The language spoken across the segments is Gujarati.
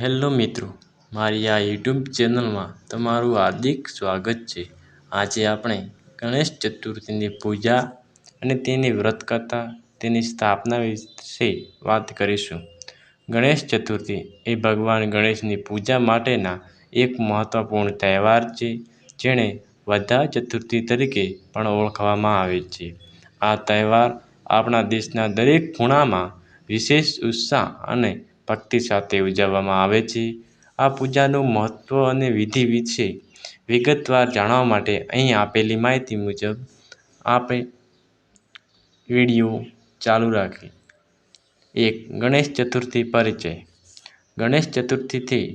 હેલો મિત્રો, મારી આ યુટ્યુબ ચેનલમાં તમારું હાર્દિક સ્વાગત છે. આજે આપણે ગણેશ ચતુર્થીની પૂજા અને તેની વ્રતકથા, તેની સ્થાપના વિશે વાત કરીશું. ગણેશ ચતુર્થી એ ભગવાન ગણેશની પૂજા માટેના એક મહત્વપૂર્ણ તહેવાર છે, જેને વધા ચતુર્થી તરીકે પણ ઓળખવામાં આવે છે. આ તહેવાર આપણા દેશના દરેક ખૂણામાં વિશેષ ઉત્સાહ અને ભક્તિ સાથે ઉજવવામાં આવે છે. આ પૂજાનું મહત્ત્વ અને વિધિ વિશે વિગતવાર જાણવા માટે અહીં આપેલી માહિતી મુજબ આપણે વીડિયો ચાલુ રાખી એક, ગણેશ ચતુર્થી પરિચય. ગણેશ ચતુર્થીથી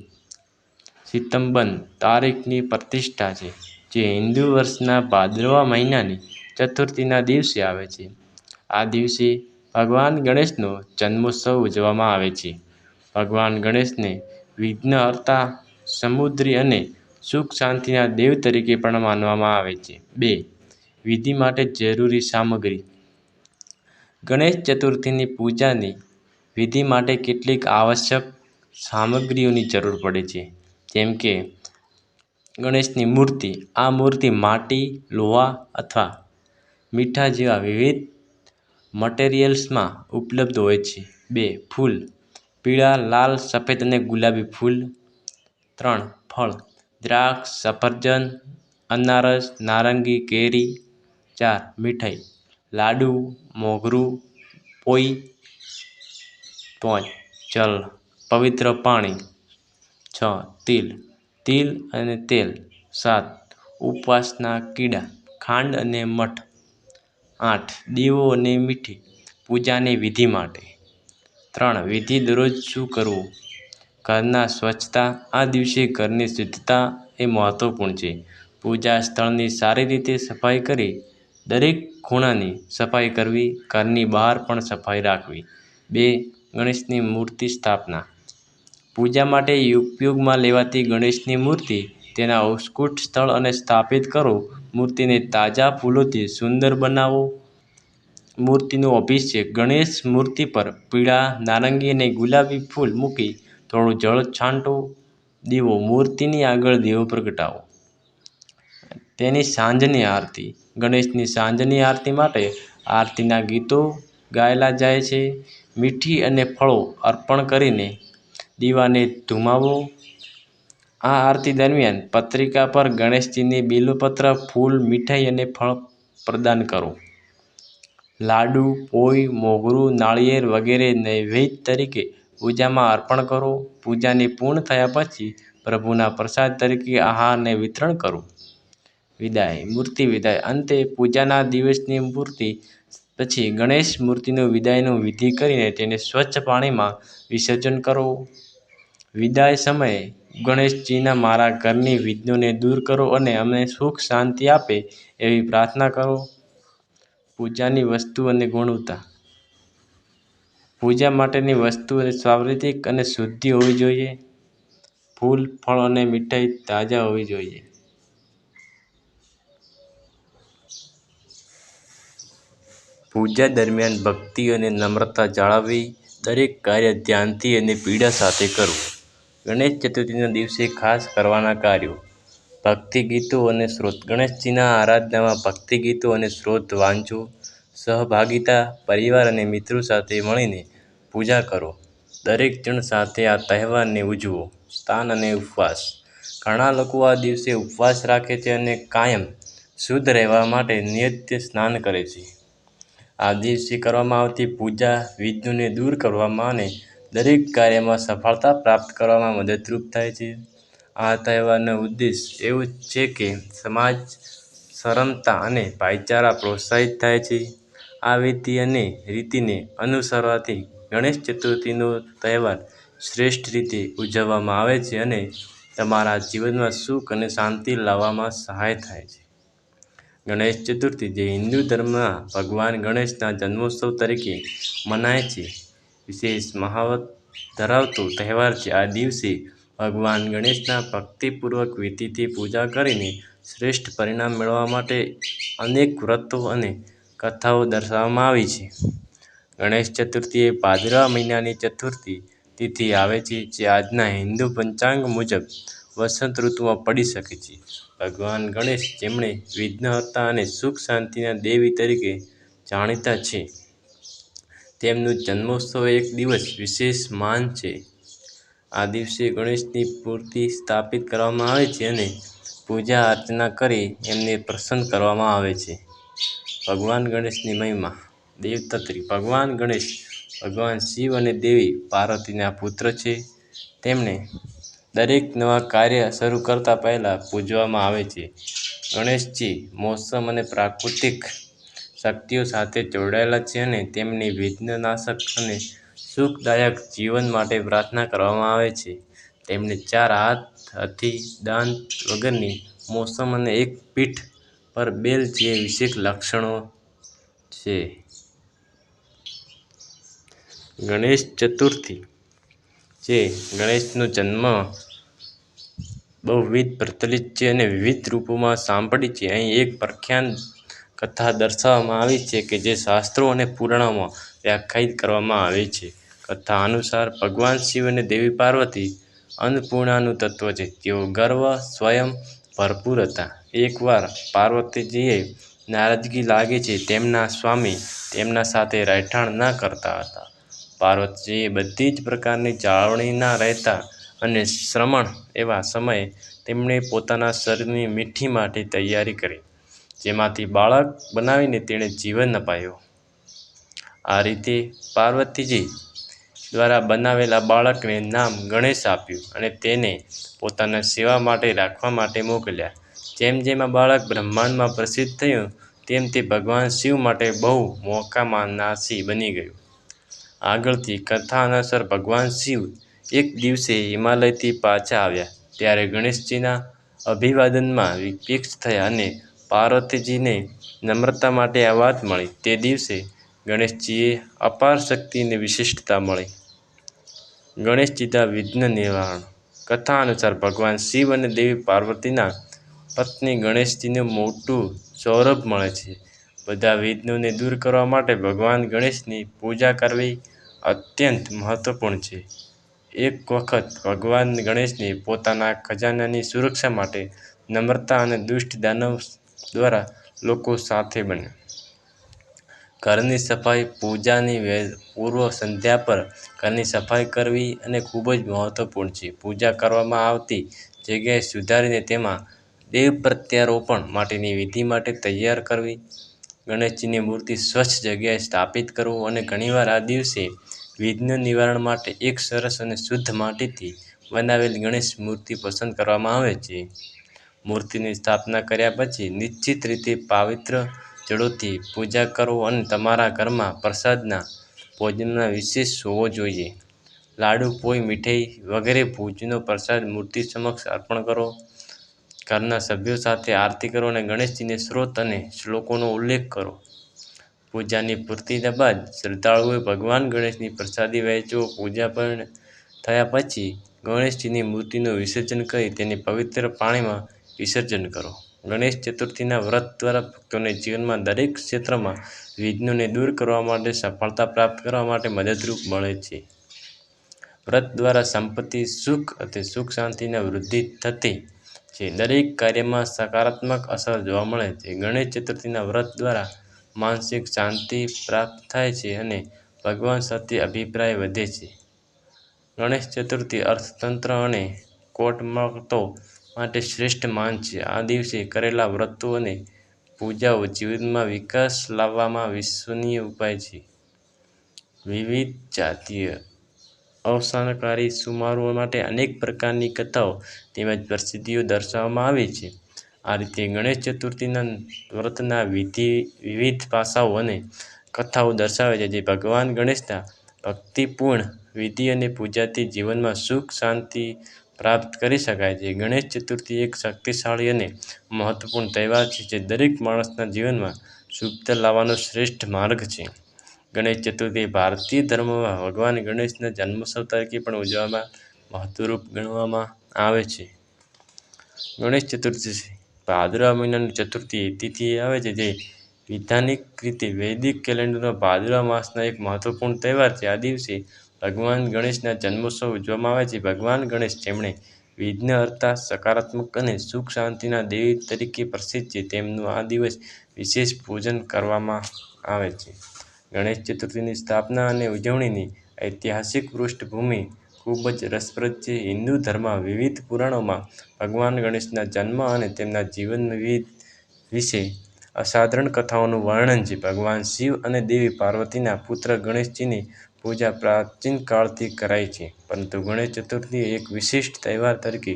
સિતંબન તારીખની પ્રતિષ્ઠા છે, જે હિન્દુ વર્ષના ભાદરવા મહિનાની ચતુર્થીના દિવસે આવે છે. આ દિવસે ભગવાન ગણેશનો જન્મોત્સવ ઉજવવામાં આવે છે. ભગવાન ગણેશને વિઘ્નહર્તા સમૃદ્ધિ અને સુખ શાંતિના દેવ તરીકે પણ માનવામાં આવે છે. બે, વિધિ માટે જરૂરી સામગ્રી. ગણેશ ચતુર્થીની પૂજાની વિધિ માટે કેટલીક આવશ્યક સામગ્રીઓની જરૂર પડે છે. જેમ કે, ગણેશની મૂર્તિ, આ મૂર્તિ માટી, લોહા અથવા મીઠા જેવા વિવિધ મટીરિયલ્સમાં ઉપલબ્ધ હોય છે. બે, ફૂલ. પીળા, લાલ, સફેદ અને ગુલાબી ફૂલ. ત્રણ, ફળ. દ્રાક્ષ, સફરજન, અનારસ, નારંગી, કેરી. ચાર, મીઠાઈ. લાડુ, મોગરું, પોઈ. પાંચ જલ પવિત્ર પાણી. છ, તિલ. તિલ અને તેલ. સાત, ઉપવાસના કીડા, ખાંડ અને મઠ. આઠ, દીવો અને મીઠી. પૂજાની વિધિ માટે. ત્રણ વિધિ દરરોજ શું કરવું? ઘરના સ્વચ્છતા, આ દિવસે ઘરની શુદ્ધતા એ મહત્ત્વપૂર્ણ છે. પૂજા સ્થળની સારી રીતે સફાઈ કરી, દરેક ખૂણાની સફાઈ કરવી, ઘરની બહાર પણ સફાઈ રાખવી. બે, ગણેશની મૂર્તિ સ્થાપના. પૂજા માટે ઉપયોગમાં લેવાતી ગણેશની મૂર્તિ, તેના ઉત્કૃષ્ટ સ્થળ અને સ્થાપિત કરો. મૂર્તિને તાજા ફૂલોથી સુંદર બનાવો. મૂર્તિનો અભિષેક ગણેશ મૂર્તિ પર પીળા, નારંગી અને ગુલાબી ફૂલ મૂકી થોડું જળ છાંટો. દીવો મૂર્તિની આગળ દીવો પ્રગટાવો. તેની સાંજની આરતી. ગણેશની સાંજની આરતી માટે આરતીના ગીતો ગાયેલા જાય છે. મીઠી અને ફળો અર્પણ કરીને દીવાને ધુમાવો. આ આરતી દરમિયાન પત્રિકા પર ગણેશજીને બિલપત્ર, ફૂલ, મીઠાઈ અને ફળ પ્રદાન કરો. લાડુ, પોઈ, મોગરું, નાળિયેર વગેરે નૈવેદ્ય તરીકે પૂજામાં અર્પણ કરો. પૂજાની પૂર્ણ થયા પછી પ્રભુના પ્રસાદ તરીકે આહારને વિતરણ કરો. વિદાય. મૂર્તિ વિદાય. અંતે પૂજાના દિવસની મૂર્તિ પછી ગણેશ મૂર્તિનું વિદાયનું વિધિ કરીને તેને સ્વચ્છ પાણીમાં વિસર્જન કરો. વિદાય સમયે ગણેશજીના મારા ઘરની વિઘ્નોને દૂર કરો અને અમને સુખ શાંતિ આપે એવી પ્રાર્થના કરો. પૂજાની વસ્તુ અને ગુણવત્તા. પૂજા માટેની વસ્તુઓ સ્વાવૃતિક અને શુદ્ધિ હોવી જોઈએ. ફૂલ, ફળ અને મીઠાઈ તાજા હોવી જોઈએ. પૂજા દરમિયાન ભક્તિ અને નમ્રતા જાળવવી દરેક કાર્ય ધ્યાનથી અને પીડા સાથે કરવું. ગણેશ ચતુર્થીના દિવસે ખાસ કરવાના કાર્યો. ભક્તિ ગીતો અને સ્ત્રોત ગણેશજીના આરાધનામાં ભક્તિ ગીતો અને સ્ત્રોત વાંચો, સહભાગિતા, પરિવાર અને મિત્રો સાથે મળીને પૂજા કરો. દરેક જણ સાથે આ તહેવારને ઉજવો. સ્થાન અને ઉપવાસ. ઘણા લોકો આ દિવસે ઉપવાસ રાખે છે અને કાયમ શુદ્ધ રહેવા માટે નિત્ય સ્નાન કરે છે. આ દિવસે કરવામાં આવતી પૂજા વિઘ્નોને દૂર કરવામાં અને દરેક કાર્યમાં સફળતા પ્રાપ્ત કરવામાં મદદરૂપ થાય છે. આ તહેવારનો ઉદ્દેશ એવો છે કે સમાજ સરમતા અને ભાઈચારા પ્રોત્સાહિત થાય છે. આ વિધિ અને રીતિને અનુસરવાથી ગણેશ ચતુર્થીનો તહેવાર શ્રેષ્ઠ રીતે ઉજવવામાં આવે છે અને તમારા જીવનમાં સુખ અને શાંતિ લાવવામાં સહાય થાય છે. ગણેશ ચતુર્થી જે હિન્દુ ધર્મમાં ભગવાન ગણેશના જન્મોત્સવ તરીકે મનાય છે. વિશેષ મહાવત ધરાવતો તહેવાર છે. આ દિવસે ભગવાન ગણેશના ભક્તિપૂર્વક વિધિથી પૂજા કરીને શ્રેષ્ઠ પરિણામ મેળવવા માટે અનેક વ્રતો અને કથાઓ દર્શાવવામાં આવી છે ગણેશ ચતુર્થી એ ભાદરવા મહિનાની ચતુર્થી તિથિ આવે છે, જે આજના હિન્દુ પંચાંગ મુજબ વસંત ઋતુમાં પડી શકે છે. ભગવાન ગણેશ જેમણે વિઘ્નહર્તા અને સુખ શાંતિના દેવી તરીકે જાણીતા છે તેમનું જન્મોત્સવ એક દિવસ વિશેષ માન છે. આ દિવસે ગણેશની મૂર્તિ સ્થાપિત કરવામાં આવે છે અને પૂજા અર્ચના કરી એમને પ્રસન્ન કરવામાં આવે છે. ભગવાન ગણેશની મહિમા દેવતત્રી ભગવાન ગણેશ, ભગવાન શિવ અને દેવી પાર્વતીના પુત્ર છે. તેમને દરેક નવા કાર્ય શરૂ કરતા પહેલાં પૂજવામાં આવે છે. ગણેશજી મોસમ અને પ્રાકૃતિક શક્તિઓ સાથે જોડાયેલા છે અને તેમની વિઘ્નનાશક અને સુખદાયક જીવન માટે પ્રાર્થના કરવામાં આવે છે. તેમને ચાર હાથ, હાથી દાંત વગરની મોસમ અને એક પીઠ પર બેલ જે વિશેષ લક્ષણો છે. ગણેશ ચતુર્થી જે ગણેશનો જન્મ બહુવિધ પ્રચલિત છે અને વિવિધ રૂપોમાં સાંભળી છે. અહીં એક પ્રખ્યાત કથા દર્શાવવામાં આવી છે કે જે શાસ્ત્રો અને પુરાણોમાં વ્યાખ્યાયિત કરવામાં આવી છે. કથા અનુસાર ભગવાન શિવ અને દેવી પાર્વતી અન્નપૂર્ણાનું તત્વ છે. તેઓ ગર્વ, સ્વયં ભરપૂર હતા. એકવાર પાર્વતીજીએ નારાજગી લાગે છે તેમના સ્વામી તેમના સાથે રહેઠાણ ન કરતા હતા. પાર્વતીજીએ બધી જ પ્રકારની જાળવણીના રહેતા અને શ્રમણ એવા સમયે તેમણે પોતાના શરીરની મીઠી માટે તૈયારી કરી જેમાંથી બાળક બનાવીને તેણે જીવન અપાયું. આ રીતે પાર્વતીજી દ્વારા બનાવેલા બાળકને નામ ગણેશ આપ્યું અને તેને પોતાના સેવા માટે રાખવા માટે મોકલ્યા. જેમ જેમ આ બાળક બ્રહ્માંડમાં પ્રસિદ્ધ થયું, તેમ તે ભગવાન શિવ માટે બહુ મહોત્વાકાંક્ષી બની ગયું. આગળથી કથા અનુસાર ભગવાન શિવ એક દિવસે હિમાલયથી પાછા આવ્યા ત્યારે ગણેશજીના અભિવાદનમાં વિક્ષ થયા અને પાર્વતીજીને નમ્રતા માટે આ વાત મળી. તે દિવસે ગણેશજીને અપાર શક્તિને વિશિષ્ટતા મળી. ગણેશજીના વિઘ્ન નિવારણ કથા અનુસાર ભગવાન શિવ અને દેવી પાર્વતીના પત્ની ગણેશજીને મોટું સૌરભ મળે છે. બધા વિઘ્નોને દૂર કરવા માટે ભગવાન ગણેશની પૂજા કરવી અત્યંત મહત્વપૂર્ણ છે. એક વખત ભગવાન ગણેશને પોતાના ખજાનાની સુરક્ષા માટે નમ્રતા અને દુષ્ટ દાનવ દ્વારા લોકો સાથે બન્યા. ઘરની સફાઈ, પૂજાની પૂર્વ સંધ્યા પર ઘરની સફાઈ કરવી અને ખૂબ જ મહત્ત્વપૂર્ણ છે. પૂજા કરવામાં આવતી જગ્યાએ સુધારીને તેમાં દેવ પ્રત્યારોપણ માટેની વિધિ માટે તૈયાર કરવી. ગણેશજીની મૂર્તિ સ્વચ્છ જગ્યાએ સ્થાપિત કરવું અને ઘણીવાર આ દિવસે વિઘ્ન નિવારણ માટે એક સરસ અને શુદ્ધ માટીથી બનાવેલી ગણેશ મૂર્તિ પસંદ કરવામાં આવે છે. મૂર્તિની સ્થાપના કર્યા પછી નિશ્ચિત રીતે પવિત્ર જળોથી પૂજા કરો અને તમારા ઘરમાં પ્રસાદના ભોજનના વિશેષ હોવો જોઈએ. લાડુ, પોઈ, મીઠાઈ વગેરે ભોજનો પ્રસાદ મૂર્તિ સમક્ષ અર્પણ કરો. ઘરના સભ્યો સાથે આરતી કરો અને ગણેશજીના સ્ત્રોત અને શ્લોકોનો ઉલ્લેખ કરો. પૂજાની પૂર્તિ બાદ શ્રદ્ધાળુઓએ ભગવાન ગણેશની પ્રસાદી વહેંચો પૂજા પણ થયા પછી ગણેશજીની મૂર્તિનું વિસર્જન કરી તેને પવિત્ર પાણીમાં વિસર્જન કરો. ગણેશ ચતુર્થીના વ્રત દ્વારા ભક્તોને જીવનમાં દરેક ક્ષેત્રમાં વિઘ્નોને દૂર કરવા માટે સફળતા પ્રાપ્ત કરવા માટે મદદરૂપ મળે છે. વ્રત દ્વારા સંપત્તિ, સુખ અને સુખ શાંતિને વૃદ્ધિ થતી છે. દરેક કાર્યમાં સકારાત્મક અસર જોવા મળે છે. ગણેશ ચતુર્થીના વ્રત દ્વારા માનસિક શાંતિ પ્રાપ્ત થાય છે અને ભગવાન સાથે અભિપ્રાય વધે છે. ગણેશ ચતુર્થી અર્થતંત્ર અને કોર્ટમાટો માટે શ્રેષ્ઠ માન છે. આ દિવસે કરેલા વ્રતો અને પૂજાઓ જીવનમાં વિકાસ લાવવામાં વિશ્વનીય ઉપાય છે. વિવિધ જાતીય અવસાનકારી સુમારો માટે અનેક પ્રકારની કથાઓ તેમજ પ્રસિદ્ધિઓ દર્શાવવામાં આવી છે. આ રીતે ગણેશ ચતુર્થીના વ્રતના વિધિ, વિવિધ પાસાઓ અને કથાઓ દર્શાવે છે જે ભગવાન ગણેશના ભક્તિપૂર્ણ વિધિ અને પૂજાથી જીવનમાં સુખ, શાંતિ પ્રાપ્ત કરી શકાય છે. ગણેશ ચતુર્થી એક શક્તિશાળી અને મહત્વપૂર્ણ તહેવાર છે જે દરેક માણસના જીવનમાં શુભતા લાવવાનો શ્રેષ્ઠ માર્ગ છે. ગણેશ ચતુર્થી ભારતીય ધર્મમાં ભગવાન ગણેશના જન્મોત્સવ તરીકે પણ ઉજવવામાં મહત્વરૂપ ગણવામાં આવે છે. ગણેશ ચતુર્થી ભાદરવા મહિનાની ચતુર્થી તિથિએ આવે છે જે વૈધાનિક રીતે વૈદિક કેલેન્ડરનો ભાદરવા માસનો એક મહત્વપૂર્ણ તહેવાર છે. આ દિવસે ભગવાન ગણેશના જન્મોત્સવ ઉજવવામાં આવે છે. ભગવાન ગણેશ, જેમણે વિઘ્ન હર્તા, સકારાત્મક અને સુખ શાંતિના દેવી તરીકે પ્રસિદ્ધ છે, તેમનું આ દિવસ વિશેષ પૂજન કરવામાં આવે છે. ગણેશ ચતુર્થીની સ્થાપના અને ઉજવણીની ઐતિહાસિક પૃષ્ઠભૂમિ ખૂબ જ રસપ્રદ છે. હિન્દુ ધર્મમાં વિવિધ પુરાણોમાં ભગવાન ગણેશના જન્મ અને તેમના જીવન વિશે અસાધારણ કથાઓનું વર્ણન છે. ભગવાન શિવ અને દેવી પાર્વતીના પુત્ર ગણેશજીની પૂજા પ્રાચીન કાળથી કરાય છે, પરંતુ ગણેશ ચતુર્થી એક વિશિષ્ટ તહેવાર તરીકે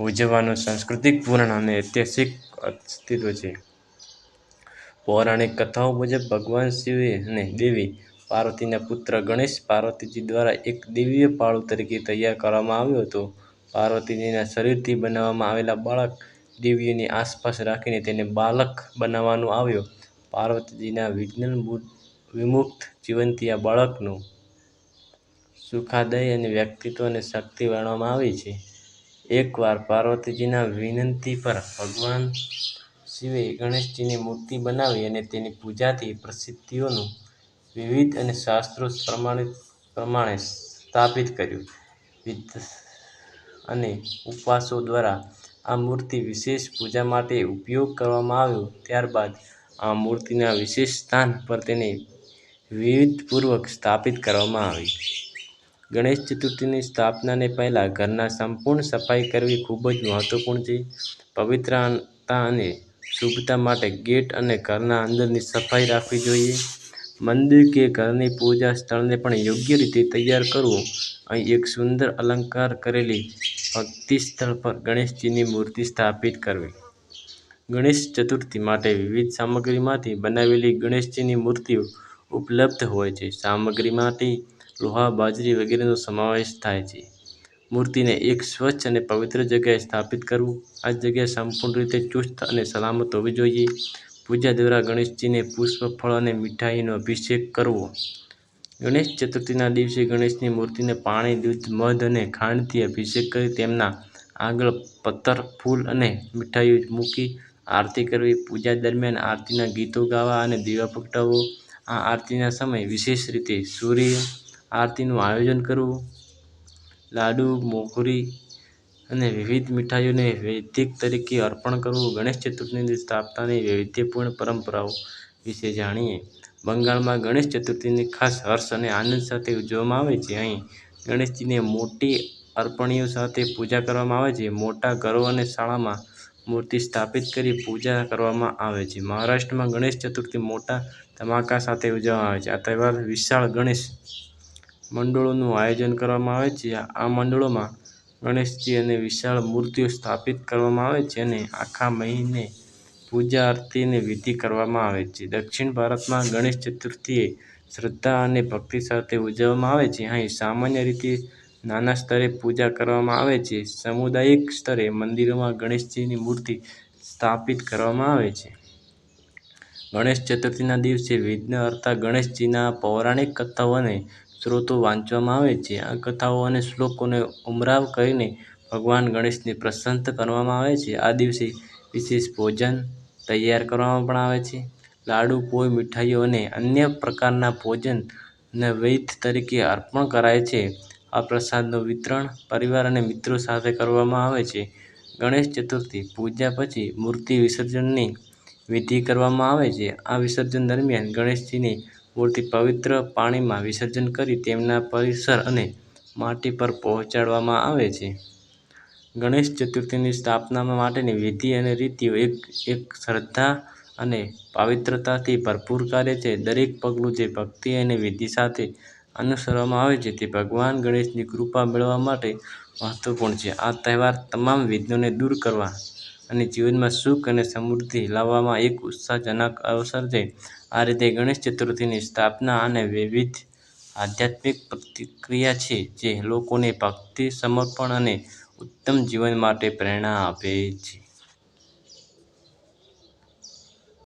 ઉજવવાનું સાંસ્કૃતિક પુરાણ અને ઐતિહાસિક અસ્તિત્વ છે. પૌરાણિક કથાઓ મુજબ, ભગવાન શિવે અને દેવી પાર્વતીના પુત્ર ગણેશ પાર્વતીજી દ્વારા એક દિવ્ય પાળુ તરીકે તૈયાર કરવામાં આવ્યો હતો. પાર્વતીજીના શરીરથી બનાવવામાં આવેલા બાળક દેવીઓની આસપાસ રાખીને તેને બાલક બનાવવાનો આવ્યો. પાર્વતીજીના વિજ્ઞાન વિમુક્ત જીવનથી આ બાળકનું સુખાદય અને શક્તિ ગણવામાં આવી છે. એકવાર પાર્વતીજીના વિનંતી પર ભગવાન શિવે ગણેશજીની મૂર્તિ બનાવી અને તેની પૂજાથી પ્રસિદ્ધિઓનું વિવિધ અને શાસ્ત્રો પ્રમાણે સ્થાપિત કર્યું. અને ઉપવાસો દ્વારા આ મૂર્તિ વિશેષ પૂજા માટે ઉપયોગ કરવામાં આવ્યો. ત્યારબાદ આ મૂર્તિના વિશેષ સ્થાન પર તેને વિવિધપૂર્વક સ્થાપિત કરવામાં આવી. ગણેશ ચતુર્થીની સ્થાપનાને પહેલાં ઘરના સંપૂર્ણ સફાઈ કરવી ખૂબ જ મહત્વપૂર્ણ છે. પવિત્રતા અને શુભતા માટે ગેટ અને ઘરના અંદરની સફાઈ રાખવી જોઈએ. મંદિર કે ઘરની પૂજા સ્થળને પણ યોગ્ય રીતે તૈયાર કરવું. અહીં એક સુંદર અલંકાર કરેલી ભક્તિ સ્થળ પર ગણેશજીની મૂર્તિ સ્થાપિત કરવી. ગણેશ ચતુર્થી માટે વિવિધ સામગ્રીમાંથી બનાવેલી ગણેશજીની મૂર્તિઓ ઉપલબ્ધ હોય છે. સામગ્રીમાં માટી, લોહ, બાજરી વગેરેનો સમાવેશ થાય છે. મૂર્તિને એક સ્વચ્છ અને પવિત્ર જગ્યાએ સ્થાપિત કરવું. આ જગ્યા સંપૂર્ણ રીતે ચુસ્ત અને સલામત હોવી જોઈએ. પૂજા દ્વારા ગણેશજીને પુષ્પ, ફળ અને મીઠાઈનો અભિષેક કરવો. ગણેશ ચતુર્થીના દિવસે ગણેશની મૂર્તિને પાણી, દૂધ, મધ અને ખાંડથી અભિષેક કરી તેમના આગળ પથ્થર ફૂલ અને મીઠાઈઓ મૂકી આરતી કરવી. પૂજા દરમિયાન આરતીના ગીતો ગાવા અને દીવા પ્રગટાવવો આ આરતીના સમયે વિશેષ રીતે સૂર્ય આરતીનું આયોજન કરવું. લાડુ, મોહરી અને વિવિધ મીઠાઈઓને વૈદિક તરીકે અર્પણ કરવું. ગણેશ ચતુર્થીની સ્થાપનાની વૈવિધ્યપૂર્ણ પરંપરાઓ વિશે જાણીએ. બંગાળમાં ગણેશ ચતુર્થીની ખાસ હર્ષ અને આનંદ સાથે ઉજવવામાં આવે છે. અહીં ગણેશજીને મોટી અર્પણીઓ સાથે પૂજા કરવામાં આવે છે. મોટા ઘરો અને શાળામાં મૂર્તિ સ્થાપિત કરી પૂજા કરવામાં આવે છે. મહારાષ્ટ્રમાં ગણેશ ચતુર્થી મોટા ધમાકા સાથે ઉજવવામાં આવે છે. આ તહેવાર વિશાળ ગણેશ મંડળોનું આયોજન કરવામાં આવે છે. આ મંડળોમાં ગણેશજી અને વિશાળ મૂર્તિઓ સ્થાપિત કરવામાં આવે છે અને આખા મહિને પૂજા, આરતી અને વિધિ કરવામાં આવે છે. દક્ષિણ ભારતમાં ગણેશ ચતુર્થીએ શ્રદ્ધા અને ભક્તિ સાથે ઉજવવામાં આવે છે. અહીં સામાન્ય રીતે નાના સ્તરે પૂજા કરવામાં આવે છે. સામુદાયિક સ્તરે મંદિરોમાં ગણેશજીની મૂર્તિ સ્થાપિત કરવામાં આવે છે. ગણેશ ચતુર્થીના દિવસે વિઘ્નહર્તા ગણેશજીના પૌરાણિક કથાઓ સ્તોત્રો વાંચવામાં આવે છે. આ કથાઓ અને શ્લોકોને ઉમરાવ કરીને ભગવાન ગણેશને પ્રસન્ન કરવામાં આવે છે. આ દિવસે વિશેષ ભોજન તૈયાર કરવામાં પણ આવે છે. લાડુ, પોઈ, મીઠાઈઓ અને અન્ય પ્રકારના ભોજન વૈધ તરીકે અર્પણ કરાય છે. આ પ્રસાદનું વિતરણ પરિવાર અને મિત્રો સાથે કરવામાં આવે છે. ગણેશ ચતુર્થી પૂજા પછી મૂર્તિ વિસર્જનની વિધિ કરવામાં આવે છે. આ વિસર્જન દરમિયાન ગણેશજીની મૂર્તિ પવિત્ર પાણીમાં વિસર્જન કરી તેમના પરિસર અને માટી પર પહોંચાડવામાં આવે છે. ગણેશ ચતુર્થીની સ્થાપના માટેની વિધિ અને રીતિઓ એક શ્રદ્ધા અને પવિત્રતાથી ભરપૂર કાર્ય છે. દરેક પગલું જે ભક્તિ અને વિધિ સાથે અનુસરવામાં આવે છે તે ભગવાન ગણેશની કૃપા મેળવવા માટે મહત્વપૂર્ણ છે. આ તહેવાર તમામ વિઘ્નોને દૂર કરવા અને જીવનમાં સુખ અને સમૃદ્ધિ લાવવામાં એક ઉત્સાહજનક અવસર છે. આ રીતે ગણેશ ચતુર્થીની સ્થાપના અને વિવિધ આધ્યાત્મિક પ્રતિક્રિયા છે જે લોકોને ભક્તિ, સમર્પણ અને ઉત્તમ જીવન માટે પ્રેરણા આપે છે.